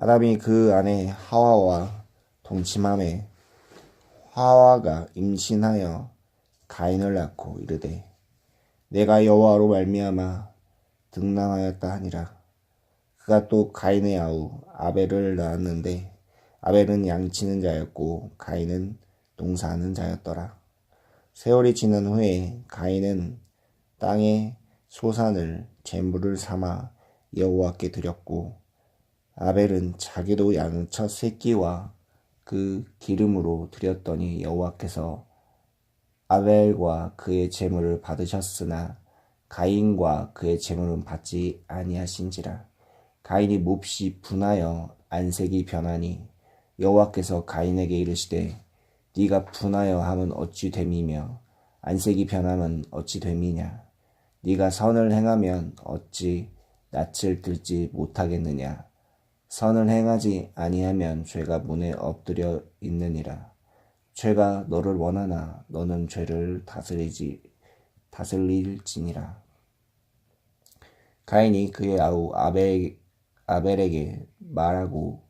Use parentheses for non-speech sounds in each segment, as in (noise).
아담이 그 아내 하와와 동침함에 하와가 임신하여 가인을 낳고 이르되 내가 여호와로 말미암아 등남하였다 하니라. 그가 또 가인의 아우 아벨을 낳았는데 아벨은 양치는 자였고 가인은 농사하는 자였더라. 세월이 지난 후에 가인은 땅에 소산을 제물을 삼아 여호와께 드렸고 아벨은 자기도 양첫 새끼와 그 기름으로 드렸더니 여호와께서 아벨과 그의 제물을 받으셨으나 가인과 그의 제물은 받지 아니하신지라. 가인이 몹시 분하여 안색이 변하니 여호와께서 가인에게 이르시되 네가 분하여 함은 어찌 됨이며 안색이 변함은 어찌 됨이냐? 네가 선을 행하면 어찌 낯을 들지 못하겠느냐 선을 행하지 아니하면 죄가 문에 엎드려 있느니라. 죄가 너를 원하나 너는 죄를 다스리지 다스릴지니라. 가인이 그의 아우 아벨, 아벨에게 말하고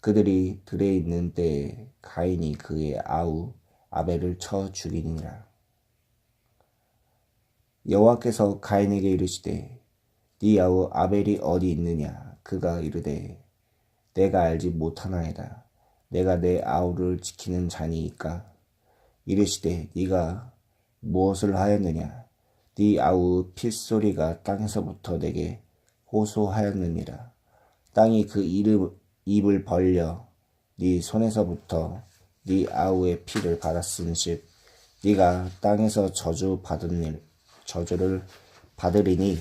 그들이 들에 있는 때에 가인이 그의 아우 아벨을 쳐 죽이니라. 여호와께서 가인에게 이르시되 네 아우 아벨이 어디 있느냐? 그가 이르되 내가 알지 못하나이다. 내가 내 아우를 지키는 자니이까. 이르시되 네가 무엇을 하였느냐? 네 아우 핏소리가 땅에서부터 내게 호소하였느니라. 땅이 그 이름, 입을 벌려 네 손에서부터 네 아우의 피를 받았은즉 네가 땅에서 저주 받은 일 저주를 받으리니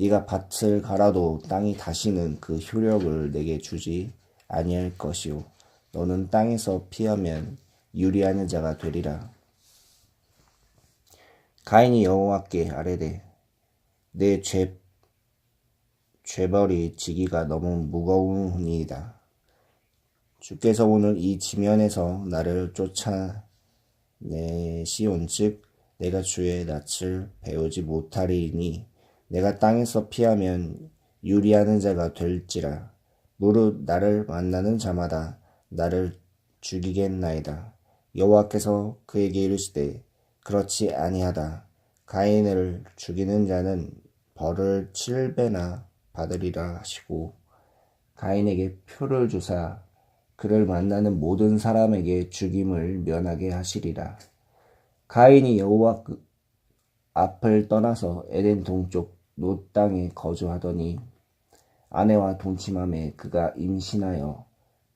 네가 밭을 갈아도 땅이 다시는 그 효력을 내게 주지 아니할 것이요 너는 땅에서 피하면 유리하는 자가 되리라. 가인이 여호와께 아뢰되 내 죄 죄벌이 지기가 너무 무거우니이다. 주께서 오늘 이 지면에서 나를 쫓아내시온즉 내가 주의 낯을 배우지 못하리니 내가 땅에서 피하면 유리하는 자가 될지라 무릇 나를 만나는 자마다 나를 죽이겠나이다. 여호와께서 그에게 이르시되 그렇지 아니하다. 가인을 죽이는 자는 벌을 칠배나 받으리라 하시고 가인에게 표를 주사 그를 만나는 모든 사람에게 죽임을 면하게 하시리라. 가인이 여호와 그 앞을 떠나서 에덴 동쪽 노 땅에 거주하더니 아내와 동침함에 그가 임신하여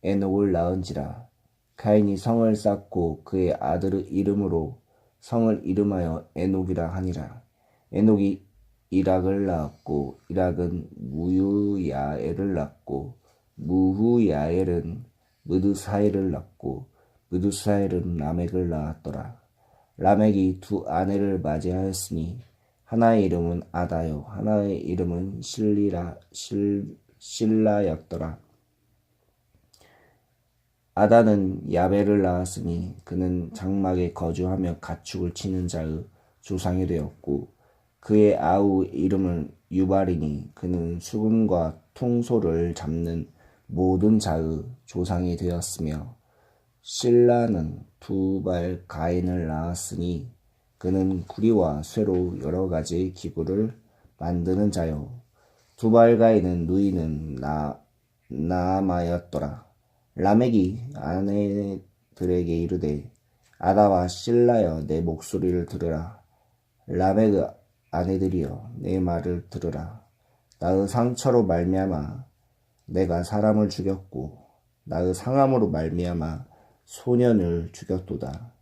에녹을 낳은지라. 가인이 성을 쌓고 그의 아들의 이름으로 성을 이름하여 에녹이라 하니라. 에녹이 이락을 낳았고 이락은 무유야엘을 낳고 무후야엘은 무드사엘을 낳고 무드사엘은 라멕을 낳았더라. 라멕이 두 아내를 맞이하였으니 하나의 이름은 아다요 하나의 이름은 실리라 실 실라였더라. 아다는 야벨을 낳았으니 그는 장막에 거주하며 가축을 치는 자의 조상이 되었고 그의 아우 이름은 유발이니 그는 수금과 통소를 잡는 모든 자의 조상이 되었으며 신라는 두 발 가인을 낳았으니 그는 구리와 쇠로 여러 가지 기구를 만드는 자요. 두발 가인은 누이는 나 나마였더라. 라멕이 아내들에게 이르되 아다와 신라여 내 목소리를 들으라. 라멕의 아내들이여 내 말을 들으라. 나의 상처로 말미암아 내가 사람을 죽였고 나의 상함으로 말미암아 소년을 죽였도다.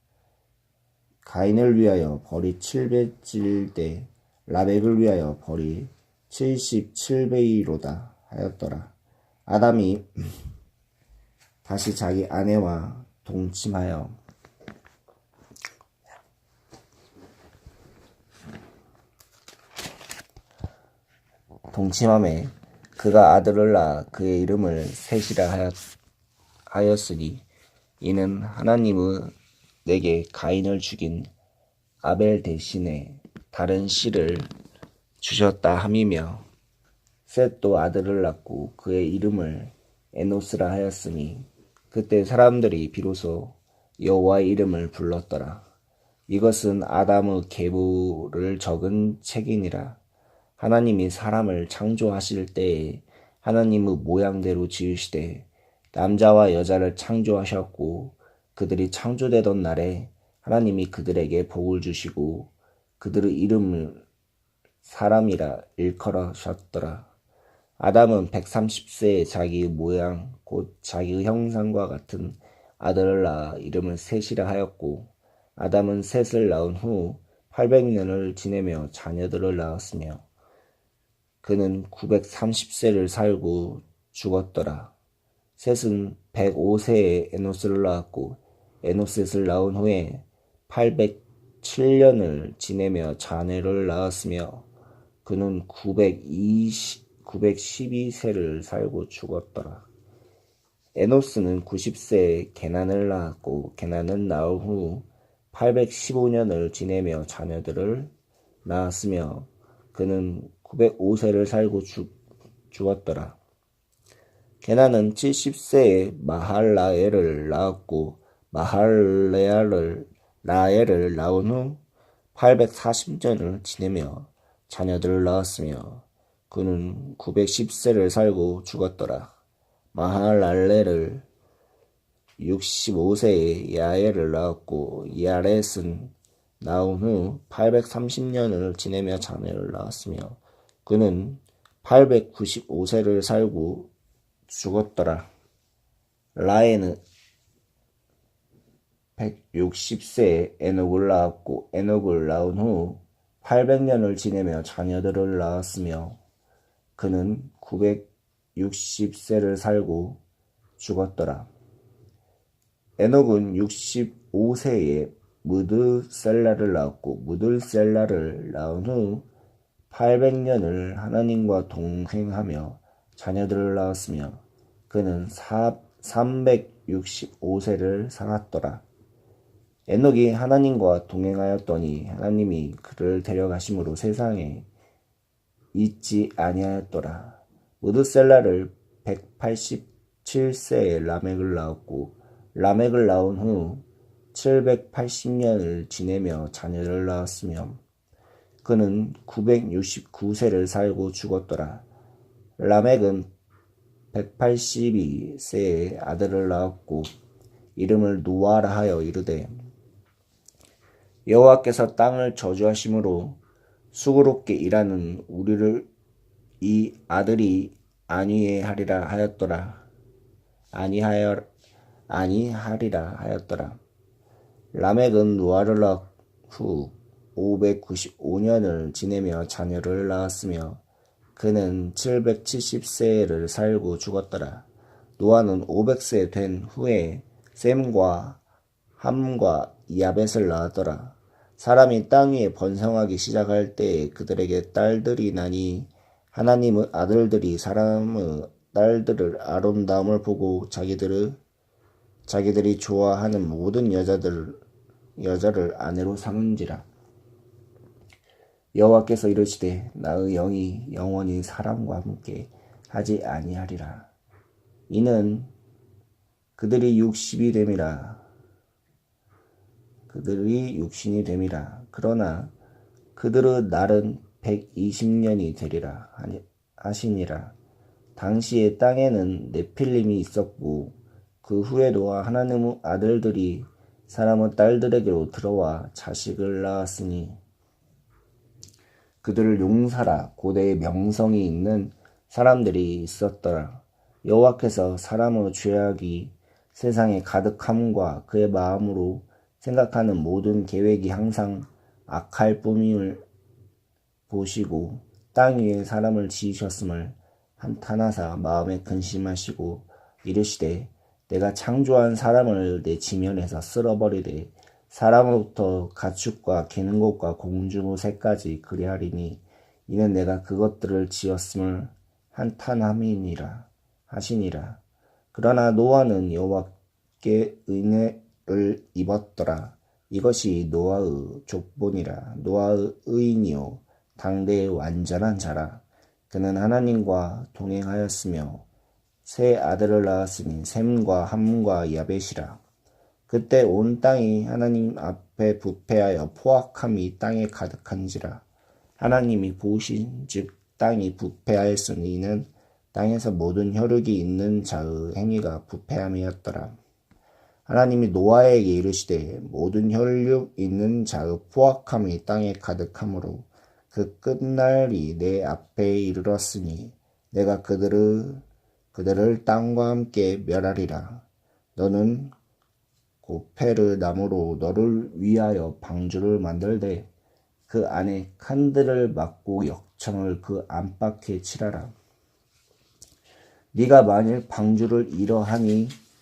가인을 위하여 벌이 700질 때 라멕을 위하여 벌이 77배이로다 하였더라. 아담이 (clears throat) 다시 자기 아내와 동침하여 동침함에 그가 아들을 낳아 그의 이름을 셋이라 하였으니 이는 하나님의 내게 가인을 죽인 아벨 대신에 다른 씨를 주셨다 함이며 셋도 아들을 낳고 그의 이름을 에노스라 하였으니 그때 사람들이 비로소 여호와의 이름을 불렀더라. 이것은 아담의 계보를 적은 책이니라. 하나님이 사람을 창조하실 때에 하나님의 모양대로 지으시되 남자와 여자를 창조하셨고 그들이 창조되던 날에 하나님이 그들에게 복을 주시고 그들의 이름을 사람이라 일컬으셨더라. 아담은 130세에 자기의 모양 곧 자기의 형상과 같은 아들을 낳아 이름을 셋이라 하였고 아담은 셋을 낳은 후 800년을 지내며 자녀들을 낳았으며 그는 930세를 살고 죽었더라. 셋은 105세에 에노스를 낳았고 에노셋을 낳은 후에 807년을 지내며 자녀를 낳았으며 그는 920, 912세를 살고 죽었더라. 에노스는 90세에 게난을 낳았고 게난은 낳은 후 815년을 지내며 자녀들을 낳았으며 그는 905세를 살고 죽, 죽었더라. 게나는 70세에 마할라엘을 낳았고 마할레알을 라엘을 낳은 후 840년을 지내며 자녀들을 낳았으며 그는 910세를 살고 죽었더라. 마할랄레를 65세에 야엘을 낳았고 야렛은 나온 후 830년을 지내며 자녀를 낳았으며 그는 895세를 살고 죽었더라. 라에는 160세에 에녹을 낳았고 에녹을 낳은 후 800년을 지내며 자녀들을 낳았으며 그는 960세를 살고 죽었더라. 에녹은 65세에 무드셀라를 낳았고 무들셀라를 낳은 후 800년을 하나님과 동행하며 자녀들을 낳았으며 그는 365세를 살았더라. 에녹이 하나님과 동행하였더니 하나님이 그를 데려가심으로 세상에 있지 아니하였더라. 무드셀라를 187세에 라멕을 낳았고 라멕을 낳은 후 780년을 지내며 자녀를 낳았으며 그는 969세를 살고 죽었더라. 라멕은 182세에 아들을 낳았고 이름을 노아라 하여 이르되 여호와께서 땅을 저주하심으로 수고롭게 일하는 우리를 이 아들이 아니하리라 하였더라. 아니하여 아니하리라 하였더라. 라멕은 노아를 낳은 후 595년을 지내며 자녀를 낳았으며 그는 770세를 살고 죽었더라. 노아는 500세 된 후에 셈과 함과 야벳을 낳았더라. 사람이 땅 위에 번성하기 시작할 때 그들에게 딸들이 나니 하나님의 아들들이 사람의 딸들을 아름다움을 보고 자기들을 자기들이 좋아하는 모든 여자들 여자를 아내로 삼은지라. 여호와께서 이르시되 나의 영이 영원히 사람과 함께 하지 아니하리라. 이는 그들이 육십이 됨이라. 그들이 육신이 됨이라. 그러나 그들의 날은 120년이 되리라 하시니라. 당시에 땅에는 네필림이 있었고 그 후에도 하나님의 아들들이 사람의 딸들에게로 들어와 자식을 낳았으니 그들을 용사라 고대의 명성이 있는 사람들이 있었더라. 여호와께서 사람의 죄악이 세상에 가득함과 그의 마음으로 생각하는 모든 계획이 항상 악할 뿐임을 보시고 땅 위에 사람을 지으셨음을 한탄하사 마음에 근심하시고 이르시되 내가 창조한 사람을 내 지면에서 쓸어버리되 사람으로부터 가축과 개는 것과 공중의 새까지 그리하리니 이는 내가 그것들을 지었음을 한탄함이니라 하시니라. 그러나 노아는 여호와께 은혜 를 입었더라. 이것이 노아의 족본이라 노아의 의인이요 당대의 완전한 자라. 그는 하나님과 동행하였으며 세 아들을 낳았으니 셈과 함과 야벳이라. 그때 온 땅이 하나님 앞에 부패하여 포악함이 땅에 가득한지라. 하나님이 보신즉 땅이 부패하였으니 이는 땅에서 모든 혈육이 있는 자의 행위가 부패함이었더라. 하나님이 노아에게 이르시되 모든 혈육 있는 자의 포악함이 땅에 가득하므로 그 끝날이 내 앞에 이르렀으니 내가 그들을 그들을 땅과 함께 멸하리라. 너는 고페르 나무로 너를 위하여 방주를 만들되 그 안에 칸들을 막고 역청을 그 안팎에 칠하라. 네가 만일 방주를 이러하니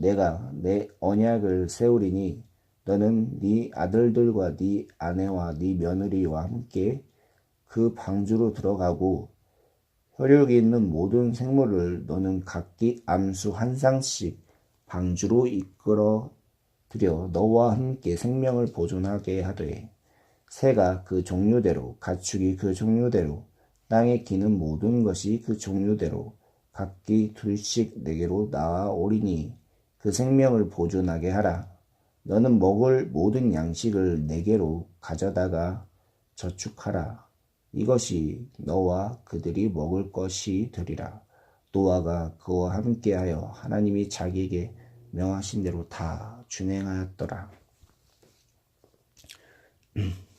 내가 내 언약을 세우리니 너는 네 아들들과 네 아내와 네 며느리와 함께 그 방주로 들어가고 혈육이 있는 모든 생물을 너는 각기 암수 한 쌍씩 방주로 이끌어 들여 너와 함께 생명을 보존하게 하되 새가 그 종류대로 가축이 그 종류대로 땅에 기는 모든 것이 그 종류대로 각기 둘씩 내게로 나아오리니 그 생명을 보존하게 하라. 너는 먹을 모든 양식을 내게로 가져다가 저축하라. 이것이 너와 그들이 먹을 것이 되리라. 노아가 그와 함께하여 하나님이 자기에게 명하신 대로 다 준행하였더라. (clears throat)